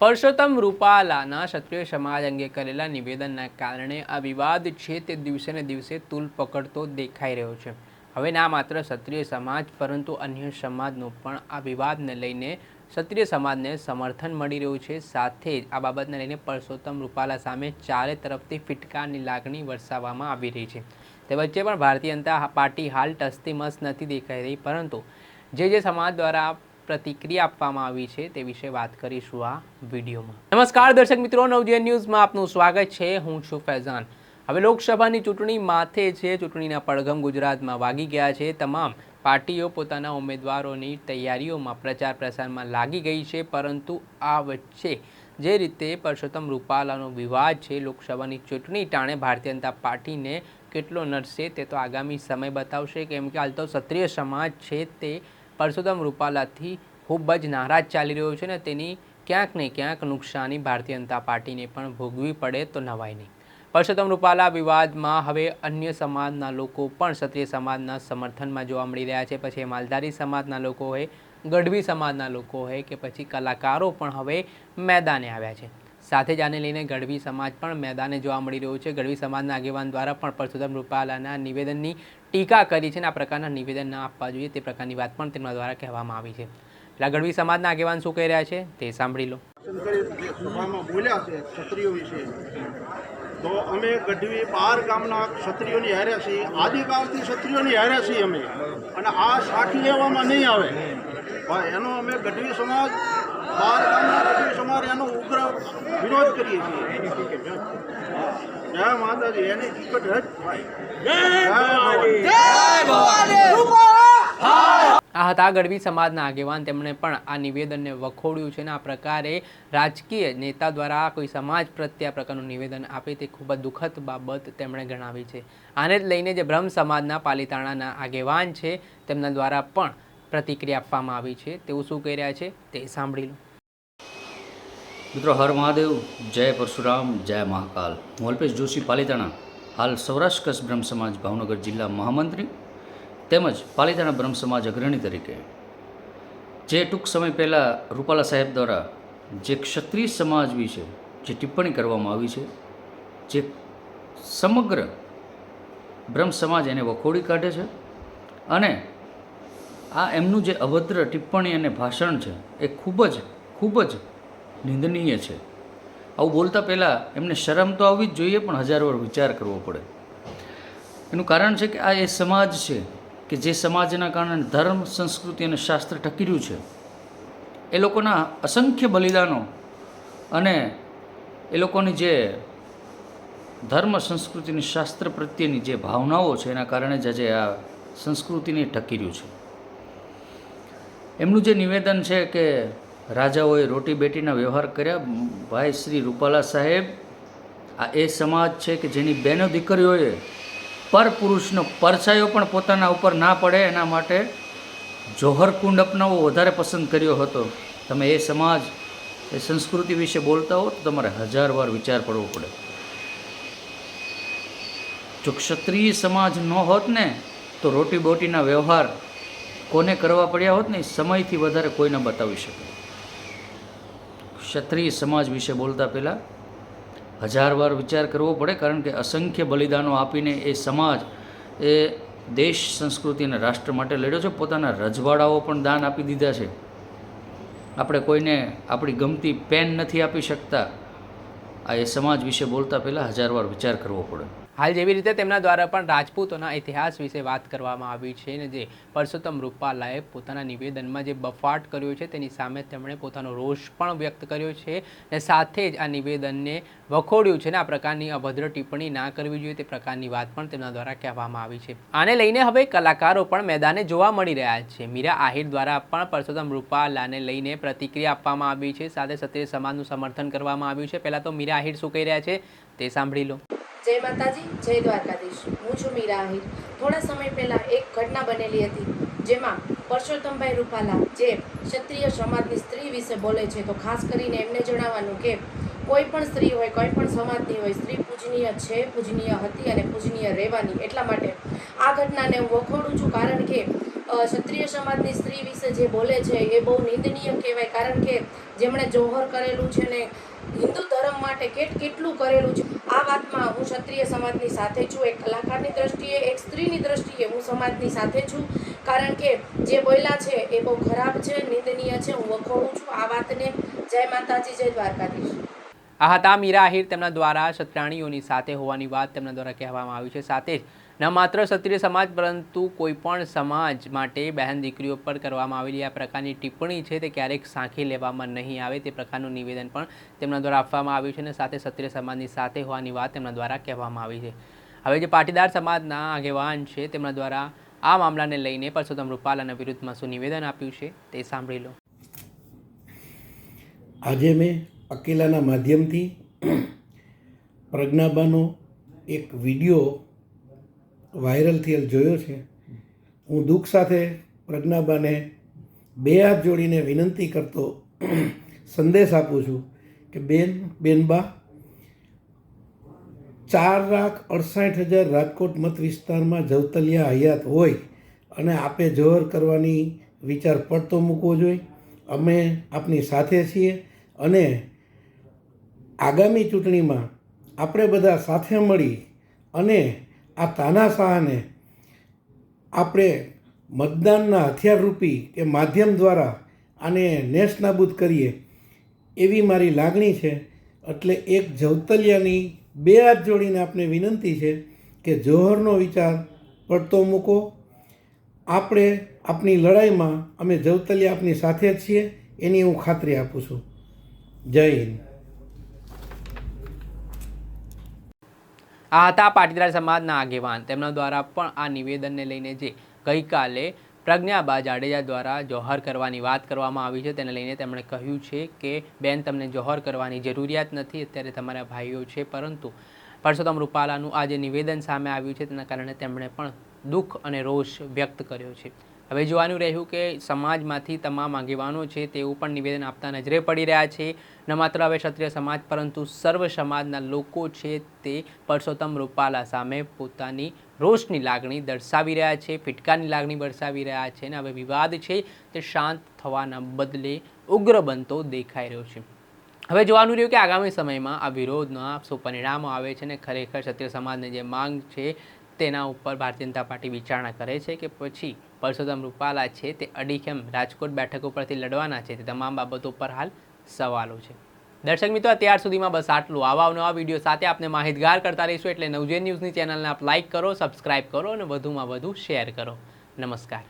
પરસોત્તમ રૂપાલાના ક્ષત્રિય સમાજ અંગે કરેલા નિવેદનના કારણે આ વિવાદ છે તે દિવસે ને દિવસે તુલ પકડતો દેખાઈ રહ્યો છે. હવે ના માત્ર ક્ષત્રિય સમાજ પરંતુ અન્ય સમાજનો પણ આ વિવાદને લઈને ક્ષત્રિય સમાજને સમર્થન મળી રહ્યું છે. સાથે જ આ બાબતને લઈને પરસોત્તમ રૂપાલા સામે ચારે તરફથી ફિટકારની લાગણી વરસાવવામાં આવી રહી છે. તે વચ્ચે પણ ભારતીય જનતા પાર્ટી હાલ ટસતી મસ્ત નથી દેખાઈ રહી પરંતુ જે જે સમાજ દ્વારા પ્રતિક્રિયા આપવામાં આવી છે તે વિશે વાત કરીશું આ વિડીયોમાં. નમસ્કાર દર્શક મિત્રો, નવજીવન ન્યૂઝમાં આપનું સ્વાગત છે. હું છું ફૈઝાન. હવે લોકસભાની ચૂંટણી માથે છે. ચૂંટણીના પડઘમ ગુજરાતમાં વાગી ગયા છે. તમામ પાર્ટીઓ પોતાના ઉમેદવારોની તૈયારીઓમાં પ્રચાર પ્રસારમાં લાગી ગઈ છે. પરંતુ આ વચ્ચે જે રીતે પરસોત્તમ રૂપાલાનો વિવાદ છે, લોકસભાની ચૂંટણી ટાણે ભારતીય જનતા પાર્ટીને કેટલો નડશે તે તો આગામી સમય બતાવશે. કેમ કે હાલ તો ક્ષત્રિય સમાજ છે તે પરસોત્તમ રૂપાલાથી ખૂબ જ નારાજ ચાલી રહ્યો છે ને તેની ક્યાંક ને ક્યાંક નુકસાની ભારતીય જનતા પાર્ટીને પણ ભોગવી પડે તો નવાય નહીં. પરસોત્તમ રૂપાલા વિવાદમાં હવે અન્ય સમાજના લોકો પણ ક્ષત્રિય સમાજના સમર્થનમાં જોવા મળી રહ્યા છે. પછી માલધારી સમાજના લોકો હોય, ગઢવી સમાજના લોકો હોય કે પછી કલાકારો પણ હવે મેદાને આવ્યા છે. સાથે જ આને લઈને ગઢવી સમાજ પણ મેદાને જોવા મળી રહ્યો છે. ગઢવી સમાજના આગેવાન દ્વારા પણ પરસોત્તમ રૂપાલાના નિવેદનની ટીકા કરી છે અને આ પ્રકારના નિવેદન ના આપવા જોઈએ તે પ્રકારની વાત પણ તેમના દ્વારા કહેવામાં આવી છે. એટલે ગઢવી સમાજના આગેવાન શું કહી રહ્યા છે તે સાંભળી લો. તો અમે ગઢવી બાર ગામના ક્ષત્રિયોની હારે છીએ આદિકાળથી ક્ષત્રિયોની હારે છીએ અમે. અને આ સાખી લેવામાં નહીં આવે. એનો અમે ગઢવી સમાજ બાર ગામના ગઢવી સમાજ એનો ઉગ્ર વિરોધ કરીએ છીએ. જય માતાજી એની ટિકટ રદ આ હતા ગઢવી સમાજના આગેવાન. તેમણે પણ આ નિવેદનને વખોડ્યું છે અને આ પ્રકારે રાજકીય નેતા દ્વારા કોઈ સમાજ પ્રત્યે આ પ્રકારનું નિવેદન આપે તે ખૂબ જ દુઃખદ બાબત તેમણે ગણાવી છે. આને જ લઈને જે બ્રહ્મ સમાજના પાલિતાણાના આગેવાન છે તેમના દ્વારા પણ પ્રતિક્રિયા આપવામાં આવી છે. તેઓ શું કહી રહ્યા છે તે સાંભળી લો. મિત્રો, હર મહાદેવ, જય પરશુરામ, જય મહાકાલ. હું અલ્પેશ જોશી પાલિતાણા. હાલ સૌરાષ્ટ્ર કચ્છ બ્રહ્મ સમાજ ભાવનગર જિલ્લા મહામંત્રી તેમજ પાલિતાણા બ્રહ્મ સમાજ અગ્રણી તરીકે. જે ટૂંક સમય પહેલાં રૂપાલા સાહેબ દ્વારા જે ક્ષત્રિય સમાજ વિશે જે ટિપ્પણી કરવામાં આવી છે, જે સમગ્ર બ્રહ્મ સમાજ એને વખોડી કાઢે છે અને આ એમનું જે અભદ્ર ટિપ્પણી અને ભાષણ છે, એ ખૂબ જ ખૂબ જ નિંદનીય છે. આવું બોલતા પહેલાં એમને શરમ તો આવવી જ જોઈએ, પણ હજાર વાર વિચાર કરવો પડે. એનું કારણ છે કે આ એ સમાજ છે કે જે સમાજના કારણે ધર્મ, સંસ્કૃતિ અને શાસ્ત્ર ટકી છે. એ લોકોના અસંખ્ય બલિદાનો અને એ લોકોની જે ધર્મ સંસ્કૃતિની શાસ્ત્ર પ્રત્યેની જે ભાવનાઓ છે, એના કારણે જ આજે આ સંસ્કૃતિને ટકી છે. એમનું જે નિવેદન છે કે રાજાઓએ રોટી બેટીના વ્યવહાર કર્યા. ભાઈ શ્રી રૂપાલા સાહેબ, આ એ સમાજ છે કે જેની બહેનો દીકરીઓએ પર પુરુષનો પરછાયો પણ પોતાના ઉપર ના પડે, એના માટે જોહર કુંડ અપનાવવો વધારે પસંદ કર્યો હતો. તમે એ સમાજ, એ સંસ્કૃતિ વિશે બોલતા હો તો તમારે હજાર વાર વિચાર પડવો પડે. જો ક્ષત્રિય સમાજ ન હોત ને, તો રોટી બોટીના વ્યવહાર કોને કરવા પડ્યા હોત ને સમયથી વધારે કોઈ ન બતાવી શકે. ક્ષત્રિય સમાજ વિશે બોલતા પહેલાં હજાર વાર વિચાર કરવો પડે, કારણ કે અસંખ્ય બલિદાનો આપીને એ સમાજ એ દેશ, સંસ્કૃતિ અને રાષ્ટ્ર માટે લડ્યો છે. પોતાના રજવાડાઓ પણ દાન આપી દીધા છે. આપણે કોઈને આપણી ગમતી પેન નથી આપી શકતા. આ એ સમાજ વિશે બોલતા પહેલાં હજાર વાર વિચાર કરવો પડે. હાલ જેવી રીતે તેમના દ્વારા પણ રાજપૂતોના ઇતિહાસ વિશે વાત કરવામાં આવી છે ને જે પરસોત્તમ રૂપાલાએ પોતાના નિવેદનમાં જે બફાટ કર્યો છે તેની સામે તેમણે પોતાનો રોષ પણ વ્યક્ત કર્યો છે અને સાથે જ આ નિવેદનને વખોડ્યું છે ને આ પ્રકારની અભદ્ર ટિપ્પણી ના કરવી જોઈએ તે પ્રકારની વાત પણ તેમના દ્વારા કહેવામાં આવી છે. આને લઈને હવે કલાકારો પણ મેદાને જોવા મળી રહ્યા છે. મીરા આહિર દ્વારા પણ પરસોત્તમ રૂપાલાને લઈને પ્રતિક્રિયા આપવામાં આવી છે. સાથે સત્ય સમાજનું સમર્થન કરવામાં આવ્યું છે. પહેલાં તો મીરા આહિર શું કહી રહ્યા છે તે સાંભળી લો. જય માતાજી, જય દ્વારકાધીશ. હું છું મીરા આહિર. થોડા સમય પહેલાં એક ઘટના બનેલી હતી, જેમાં પરસોત્તમભાઈ રૂપાલા, જે ક્ષત્રિય સમાજની સ્ત્રી વિશે બોલે છે, તો ખાસ કરીને એમને જણાવવાનું કે કોઈ પણ સ્ત્રી હોય, કોઈ પણ સમાજની હોય, સ્ત્રી પૂજનીય છે, પૂજનીય હતી અને પૂજનીય રહેવાની, એટલા માટે આ ઘટનાને હું વખોડું છું કારણ કે ક્ષત્રિય સમાજની સ્ત્રી વિશે જે બોલે છે, એ બહુ નિંદનીય કહેવાય. કારણ કે જેમણે જોહર કરેલું છે ને હિન્દુ ધર્મ માટે કેટ કેટલું કરેલું છે, આ વાતમાં હું ક્ષત્રિય સમાજની સાથે છું. એક કલાકારની દ્રષ્ટિએ, એક સ્ત્રીની દ્રષ્ટિએ હું સમાજની સાથે છું. કારણ કે જે બોયલા છે, એ બહુ ખરાબ છે, નિંદનીય છે. હું વખોડું છું આ વાતને. જય માતાજી, જય દ્વારકાધીશ. આ હતા મીરા આહિર. તેમના દ્વારા સત્રાણીઓની સાથે હોવાની વાત તેમના દ્વારા કહેવામાં આવી છે. સાથે જ ન માત્ર ક્ષત્રિય સમાજ, પરંતુ કોઈપણ સમાજ માટે બહેન દીકરીઓ પર કરવામાં આવેલી આ પ્રકારની ટિપ્પણી છે તે ક્યારેક સાંખી લેવામાં નહીં આવે તે પ્રકારનું નિવેદન પણ તેમના દ્વારા આપવામાં આવ્યું છે અને સાથે ક્ષત્રિય સમાજની સાથે હોવાની વાત તેમના દ્વારા કહેવામાં આવી છે. હવે જે પાટીદાર સમાજના આગેવાન છે તેમના દ્વારા આ મામલાને લઈને પરસોત્તમ રૂપાલાના વિરુદ્ધમાં શું નિવેદન આપ્યું છે તે સાંભળી લો. આજે મેં અકેલાના માધ્યમથી પ્રજ્ઞાબાનો એક વીડિયો વાયરલ થયેલ જોયો છે. હું દુઃખ સાથે પ્રજ્ઞાબાને બે હાથ જોડીને વિનંતી કરતો સંદેશ આપું છું કે બેન, બેનબા, ચાર લાખ અડસાઠ હજાર રાજકોટ મત વિસ્તારમાં જવતલિયા હયાત હોય અને આપે જોહર કરવાની વિચાર પડતો મૂકવો જોઈએ. અમે આપની સાથે છીએ અને આગામી ચૂંટણીમાં આપણે બધા સાથે મળી અને આ તાનાશાહને આપણે મતદાનના હથિયારરૂપી કે માધ્યમ દ્વારા આને નેસ્તનાબૂદ કરીએ એવી મારી લાગણી છે. એટલે એક જવતલિયાની બે હાથ જોડીને આપને વિનંતી છે કે જોહરનો વિચાર પડતો મૂકો. આપણે આપની લડાઈમાં અમે જવતલિયા આપની સાથે જ છીએ, એની હું ખાતરી આપું છું. જય હિન્દ. આ હતા પાટીદાર સમાજના આગેવાન. તેમના દ્વારા પણ આ નિવેદનને લઈને જે ગઈકાલે પ્રજ્ઞાબા જાડેજા દ્વારા જોહર કરવાની વાત કરવામાં આવી છે, તેને લઈને તેમણે કહ્યું છે કે, બેન, તમને જોહર કરવાની જરૂરિયાત નથી, અત્યારે તમારા ભાઈઓ છે, પરંતુ પરસોત્તમ રૂપાલાનું આ જે નિવેદન સામે આવ્યું છે, તેના કારણે તેમણે પણ દુઃખ અને રોષ વ્યક્ત કર્યો છે. હવે જોવાનું રહ્યું કે સમાજમાંથી તમામ આગેવાનો છે તેઓ પણ નિવેદન આપતા નજરે પડી રહ્યા છે. ન માત્ર હવે ક્ષત્રિય સમાજ, પરંતુ સર્વ સમાજના લોકો છે તે પરસોત્તમ રૂપાલા સામે પોતાની રોષની લાગણી દર્શાવી રહ્યા છે, ફિટકારની લાગણી દર્શાવી રહ્યા છે અને હવે વિવાદ છે તે શાંત થવાના બદલે ઉગ્ર બનતો દેખાઈ રહ્યો છે. હવે જોવાનું રહ્યું કે આગામી સમયમાં આ વિરોધના શું પરિણામો આવે છે ને ખરેખર ક્ષત્રિય સમાજની જે માંગ છે તેના ઉપર ભારતીય જનતા પાર્ટી વિચારણા કરે છે કે પછી પરસોત્તમ રૂપાલા છે તે અડીખેમ રાજકોટ બેઠક ઉપરથી લડવાના છે તે તમામ બાબતો પર હાલ સવાલો છે. દર્શક મિત્રો, અત્યાર સુધીમાં બસ આટલું. આવા નવા વીડિયો સાથે આપને માહિતગાર કરતા રહીશું એટલે નવજેન ન્યૂઝની ચેનલને આપ લાઇક કરો, સબસ્ક્રાઇબ કરો અને વધુમાં વધુ શેર કરો. નમસ્કાર.